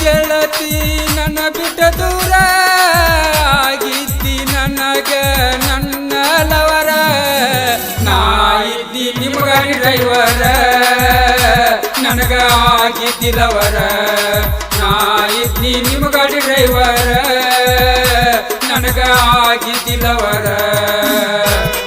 ಗೆಳತಿ, ನನ್ನ ಬಿಟ್ಟ ದೂರ ಆಗಿದ್ದಿ ನನಗೆ ನನ್ನ ಲವರ. ನಾಯಿದ್ದಿ ನಿಮಗಾಗಿ ಡ್ರೈವರ, ನನಗ ಆಗಿದ್ದಿ ಲವರ. ನಾಯಿದ್ದಿ ನಿಮ್ಮ ಗಾಡಿ ಡ್ರೈವರ, ನನಗ ಆಗಿದ್ದಿಲ್ಲವರ ದೀಪಾವಳಿ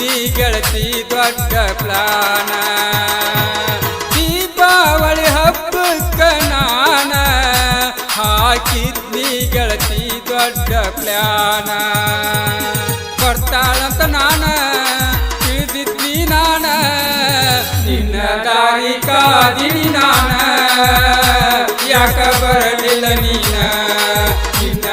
ಹಾಕಿದ್ನಿ ಗೆಳತಿ ದೊಡ್ಡ ಪ್ರಾಣ. ದೀಪಾವಳಿ ಹಬ್ಬಕ್ಕ ನಾನ ಹಾಕಿದ್ನಿ ಗೆಳತಿ ದೊಡ್ಡ ಪ್ಲಾನ ಬರ್ತಾಳಂತ ನಾನ ತಿಳಿದಿದ್ನಿ ನಾನ, ನಿನ್ನ ದಾರಿ ಕಾದಿನಿ ನಾನ. ಯಾಕ ಬರಲಿಲ್ಲ ನೀನ? ನಿನ್ನ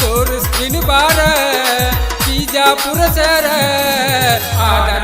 ತೋರಿಸ್ತೀನಿ ಬಾರ ಬಿಜಾಪುರ ಸರ ಆಧಾರ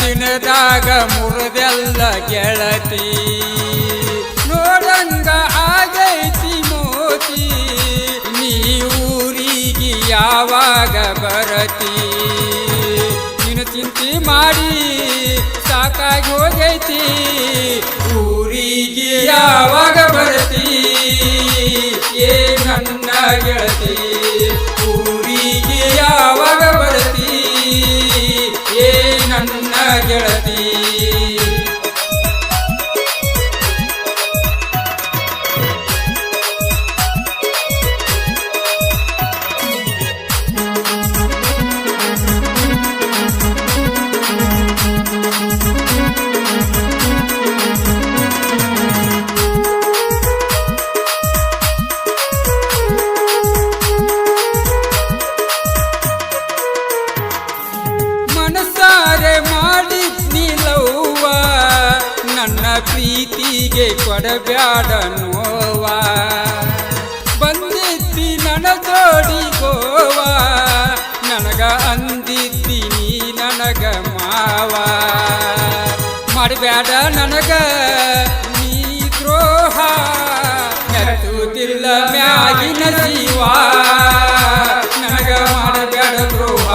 ದಿನದಾಗ ಮುರಿದೆಲ್ಲ ಗೆಳತಿ. ನೋಡಂಗ ಆಗೈತಿ ಮೋತಿ, ನೀ ಊರಿಗೆ ಯಾವಾಗ ಬರತಿ? ನೀನು ಚಿಂತೆ ಮಾಡಿ ಸಾಕಾಗಿ ಹೋಗೈತಿ. ಊರಿಗೆ ಯಾವಾಗ ಬರತಿ? ಏ ನನ್ನ ಗೆಳತಿ. ಪ್ರೀತಿಗೆ ಕೊಡಬ್ಯಾಡ ನೋವಾ. ಬಂದಿದ್ದಿ ನನ ಜೋಡಿ ಗೋವಾ. ನನಗ ಅಂದಿದ್ದೀನಿ ನನಗ ಮಾವ. ಮಾಡಬ್ಯಾಡ ನನಗ ನೀ ದ್ರೋಹ. ನೆರಟುತ್ತಿಲ್ಲ ಮ್ಯಾಗಿನ ಜೀವ. ನನಗ ಮಾಡಬ್ಯಾಡ ದ್ರೋಹ.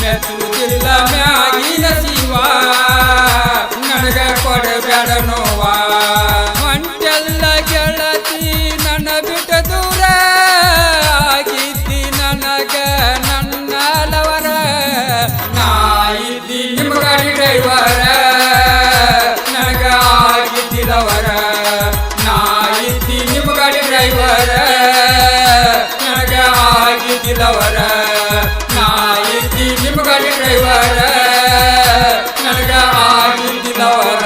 ಮೆಚ್ಚುತ್ತಿಲ್ಲ ಮ್ಯಾಗಿನ ಜೀವ. ನನಗ ಕೊಡಬೇಡ ನೋವ. ಬಂದವರ ನಾಯಿ ನಿಮ್ಗಡಿ ಡ್ರೈವರ ನನಗ ಆಗಿದ್ದವರ